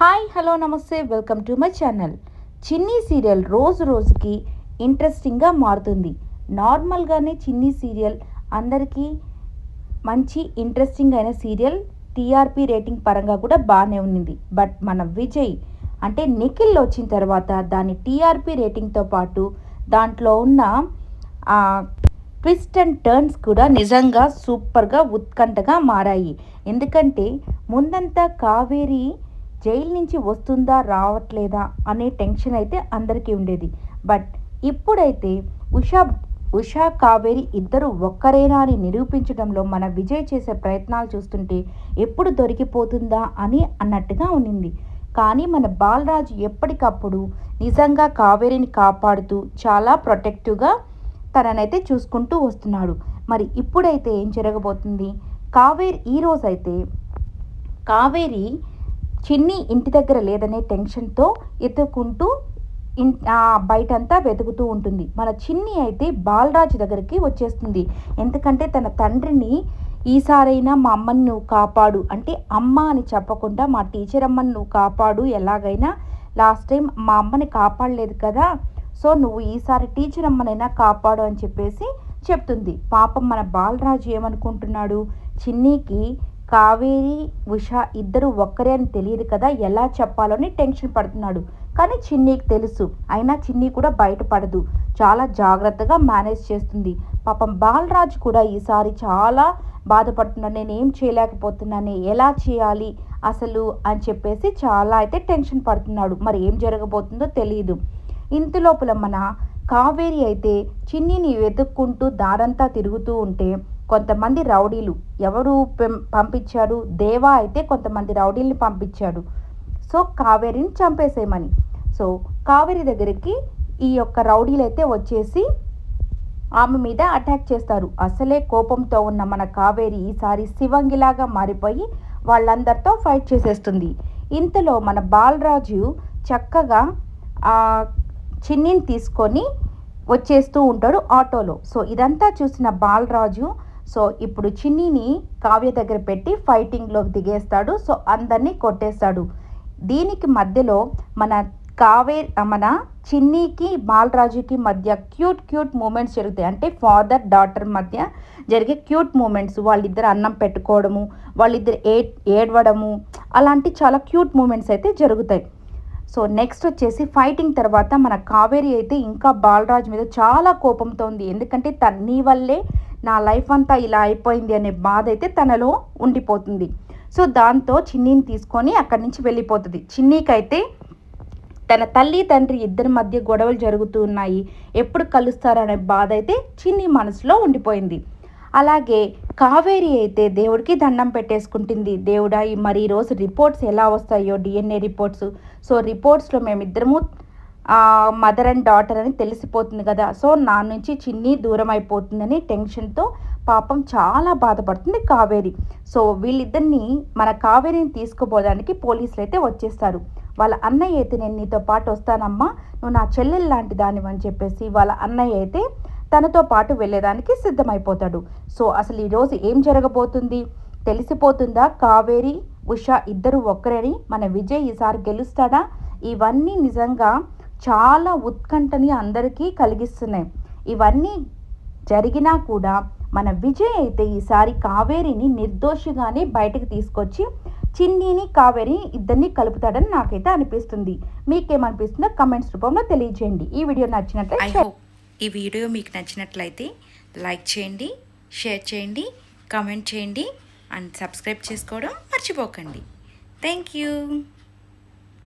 Hi hello namaste welcome to my channel. Chinni serial రోజు రోజుకి ఇంట్రెస్టింగ్గా మారుతుంది. నార్మల్గానే చిన్ని సీరియల్ అందరికీ మంచి ఇంట్రెస్టింగ్ అయిన సీరియల్ టీఆర్పీ రేటింగ్ పరంగా కూడా బాగానే ఉన్నింది. బట్ మన విజయ్ అంటే నిఖిల్ వచ్చిన తర్వాత దాని టీఆర్పీ రేటింగ్తో పాటు దాంట్లో ఉన్న ట్విస్ట్ అండ్ టర్న్స్ కూడా నిజంగా సూపర్గా ఉత్కంఠగా మారాయి. ఎందుకంటే ముందంతా కావేరి జైలు నుంచి వస్తుందా రావట్లేదా అనే టెన్షన్ అయితే అందరికీ ఉండేది. బట్ ఇప్పుడైతే ఉషా ఉషా కావేరి ఇద్దరు ఒక్కరేనా అని నిరూపించడంలో మన విజయ్ చేసే ప్రయత్నాలు చూస్తుంటే ఎప్పుడు దొరికిపోతుందా అని అన్నట్టుగా ఉన్నింది. కానీ మన బాలరాజు ఎప్పటికప్పుడు నిజంగా కావేరిని కాపాడుతూ చాలా ప్రొటెక్టివ్గా తననైతే చూసుకుంటూ వస్తున్నాడు. మరి ఇప్పుడైతే ఏం జరగబోతుంది? కావేరి ఈ కావేరి చిన్ని ఇంటి దగ్గర లేదనే టెన్షన్తో ఎత్తుకుంటూ ఇన్ ఆ బయటంతా వెతుకుతూ ఉంటుంది. మన చిన్ని అయితే బాలరాజు దగ్గరికి వచ్చేస్తుంది. ఎందుకంటే తన తండ్రిని ఈసారైనా మా అమ్మని నువ్వు కాపాడు. అంటే అమ్మ అని చెప్పకుండా మా టీచర్ అమ్మని నువ్వు కాపాడు. ఎలాగైనా లాస్ట్ టైం మా అమ్మని కాపాడలేదు కదా. సో నువ్వు ఈసారి టీచర్ అమ్మనైనా కాపాడు అని చెప్పేసి చెప్తుంది. పాపం మన బాలరాజు ఏమనుకుంటున్నాడు? చిన్నీకి కావేరి ఉష ఇద్దరు ఒక్కరే అని తెలియదు కదా ఎలా చెప్పాలని టెన్షన్ పడుతున్నాడు. కానీ చిన్నీకి తెలుసు. అయినా చిన్ని కూడా బయటపడదు. చాలా జాగ్రత్తగా మేనేజ్ చేస్తుంది. పాపం బాలరాజు కూడా ఈసారి చాలా బాధపడుతున్నాను నేను ఏం చేయలేకపోతున్నాను ఎలా చేయాలి అసలు అని చెప్పేసి చాలా అయితే టెన్షన్ పడుతున్నాడు. మరి ఏం జరగబోతుందో తెలియదు ఇంతలోపల మన కావేరి అయితే చిన్నిని వెతుక్కుంటూ దారంతా తిరుగుతూ ఉంటే కొంతమంది రౌడీలు. ఎవరు పంపించాడు? దేవా అయితే కొంతమంది రౌడీల్ని పంపించాడు. సో కావేరిని చంపేసేయమని. సో కావేరి దగ్గరికి ఈ యొక్క రౌడీలు అయితే వచ్చేసి ఆమె మీద అటాక్ చేస్తారు. అసలే కోపంతో ఉన్న మన కావేరి ఈసారి శివంగిలాగా మారిపోయి వాళ్ళందరితో ఫైట్ చేసేస్తుంది. ఇంతలో మన బాలరాజు చక్కగా చిన్నిని తీసుకొని వచ్చేస్తూ ఉంటాడు ఆటోలో. సో ఇదంతా చూసిన బాలరాజు సో ఇప్పుడు చిన్నిని కావ్య దగ్గర పెట్టి ఫైటింగ్లోకి దిగేస్తాడు. సో అందరినీ కొట్టేస్తాడు. దీనికి మధ్యలో మన కావే మన చిన్నీకి బాలరాజుకి మధ్య క్యూట్ క్యూట్ మూమెంట్స్ జరుగుతాయి. అంటే ఫాదర్ డాటర్ మధ్య జరిగే క్యూట్ మూమెంట్స్ వాళ్ళిద్దరు అన్నం పెట్టుకోవడము వాళ్ళిద్దరు ఏ ఏడవడము అలాంటి చాలా క్యూట్ మూమెంట్స్ అయితే జరుగుతాయి. సో నెక్స్ట్ వచ్చేసి ఫైటింగ్ తర్వాత మన కావేరి అయితే ఇంకా బాలరాజు మీద చాలా కోపంతో ఉంది. ఎందుకంటే తన్ని వల్లే నా లైఫ్ అంతా ఇలా అయిపోయింది అనే బాధ అయితే తనలో ఉండిపోతుంది. సో దాంతో చిన్నీని తీసుకొని అక్కడి నుంచి వెళ్ళిపోతుంది. చిన్నీకైతే తన తల్లి తండ్రి ఇద్దరి మధ్య గొడవలు జరుగుతూ ఉన్నాయి. ఎప్పుడు కలుస్తారనే బాధ అయితే చిన్ని మనసులో ఉండిపోయింది. అలాగే కావేరి అయితే దేవుడికి దండం పెట్టేసుకుంటుంది. దేవుడా మరి ఈరోజు రిపోర్ట్స్ ఎలా వస్తాయో డిఎన్ఏ రిపోర్ట్స్? సో రిపోర్ట్స్లో మేమిద్దరము మదర్ అండ్ డాటర్ అని తెలిసిపోతుంది కదా. సో నా నుంచి చిన్ని దూరం అయిపోతుందని టెన్షన్తో పాపం చాలా బాధపడుతుంది కావేరి. సో వీళ్ళిద్దరిని మన కావేరిని తీసుకుపోవడానికి పోలీసులు అయితే వచ్చేస్తారు. వాళ్ళ అన్నయ్య అయితే నేను నీతో పాటు వస్తానమ్మా నువ్వు నా చెల్లెలు లాంటి దానివని చెప్పేసి వాళ్ళ అన్నయ్య అయితే తనతో పాటు వెళ్ళేదానికి సిద్ధమైపోతాడు. సో అసలు ఈరోజు ఏం జరగబోతుంది? తెలిసిపోతుందా? కావేరి ఉష ఇద్దరు ఒక్కరని మన విజయ్ ఈసారి గెలుస్తాడా? ఇవన్నీ నిజంగా చాలా ఉత్కంఠని అందరికీ కలిగిస్తున్నాయి. ఇవన్నీ జరిగినా కూడా మన విజయ్ అయితే ఈసారి కావేరిని నిర్దోషిగానే బయటకు తీసుకొచ్చి చిన్నీని కావేరి ఇద్దరిని కలుపుతాడని నాకైతే అనిపిస్తుంది. మీకేమనిపిస్తుందో కమెంట్స్ రూపంలో తెలియజేయండి ఈ వీడియో నచ్చినట్లయితే ఈ వీడియో మీకు నచ్చినట్లయితే లైక్ చేయండి షేర్ చేయండి కామెంట్ చేయండి అండ్ సబ్స్క్రైబ్ చేసుకోవడం మర్చిపోకండి. Thank you